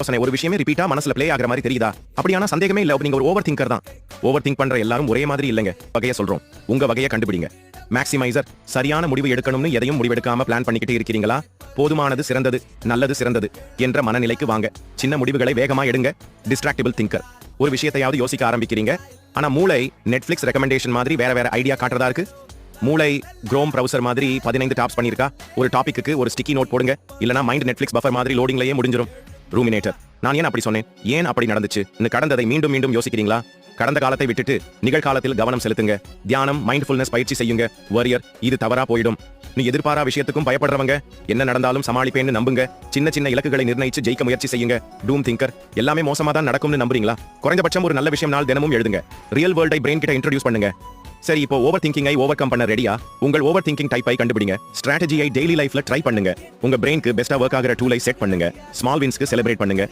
யோசனை ஒரு விஷயமே ரிப்பீட்டா மனசுல பிளே ஆகிற மாதிரி தெரியுதா? அப்படியான சந்தேகமே இல்ல நீங்க ஒரு ஓவர் திங்கர் தான். ஓவர் திங்க் பண்ற எல்லாரும் ஒரே மாதிரி இல்லைங்க. வகையை சொல்றோம். உங்க வகையை கண்டுபிடிங்க. மேக்சிமைசர் சரியான முடிவு எடுக்கணும்னு எதையும் முடிவெடுக்காம பிளான் பண்ணிக்கிட்டு இருக்கிறீங்களா? போதுமானது சிறந்தது நல்லது சிறந்தது என்ற மனநிலைக்கு வாங்க. சின்ன முடிவுகளை வேகமா எடுங்க. டிஸ்ட்ராக்டிபிள் திங்கர் ஒரு விஷயத்தையாவது யோசிக்க ஆரம்பிக்கிறீங்க. ஆனா மூளை நெட்ஃபிளிக்ஸ் ரெக்கமெண்டேஷன் மாதிரி வேற வேற ஐடியா காட்டுறதா இருக்கு? மூளை குரோம் ப்ரௌசர் மாதிரி பதினைந்து டாப்ஸ் பண்ணியிருக்கா? ஒரு டாபிக்கு ஒரு ஸ்டிக்கி நோட் போடுங்க. இல்லனா மைண்ட் நெட்ஃபிளிக்ஸ் பஃபர் மாதிரி லோடிங்லயே முடிஞ்சிடும் ரூமினேட்டர் நான் ஏன் அப்படி சொன்னேன்? ஏன் அப்படி நடந்துச்சு? இந்த கடந்ததை மீண்டும் மீண்டும் யோசிக்கிறீங்களா? கடந்த காலத்தை விட்டுட்டு நிகழ்காலத்தில் கவனம் செலுத்துங்க. தியானம் மைண்ட்ஃபுல்னஸ் பயிற்சி செய்யுங்க. வரியர் இது தவறா போயிடும். நீ எதிர்பாரா விஷயத்துக்கும் பயப்படுறவங்க. என்ன நடந்தாலும் சமாளிப்பேன்னு நம்புங்க. சின்ன சின்ன இலக்குகளை நிர்ணயிச்சு ஜெயிக்க முயற்சி செய்யுங்க. டூம் திங்கர் எல்லாமே மோசமா தான் நடக்கும்னு நம்புறீங்களா? குறைந்தபட்சம் ஒரு நல்ல விஷயம் நாள் தினமும் எழுதுங்க. ரியல் வேர்ல்டை பிரெயின் கிட்ட இன்ட்ரடியூஸ் பண்ணுங்க. சரி இப்போ ஓவர் திங்கிங்கை ஓவர் கம் பண்ண ரெடியா உங்கள் ஓவர் திங்கிங் டைப்பை கண்டுபிடிங்க. ஸ்ட்ராட்டஜியை டெய்லி லைஃப்ல ட்ரை பண்ணுங்க. உங்க பிரெயினுக்கு பெஸ்டா ஒர்க் ஆகிற டூலை செட் பண்ணுங்க. ஸ்மால் வின்ஸ்க்கு செலிப்ரேட் பண்ணுங்க.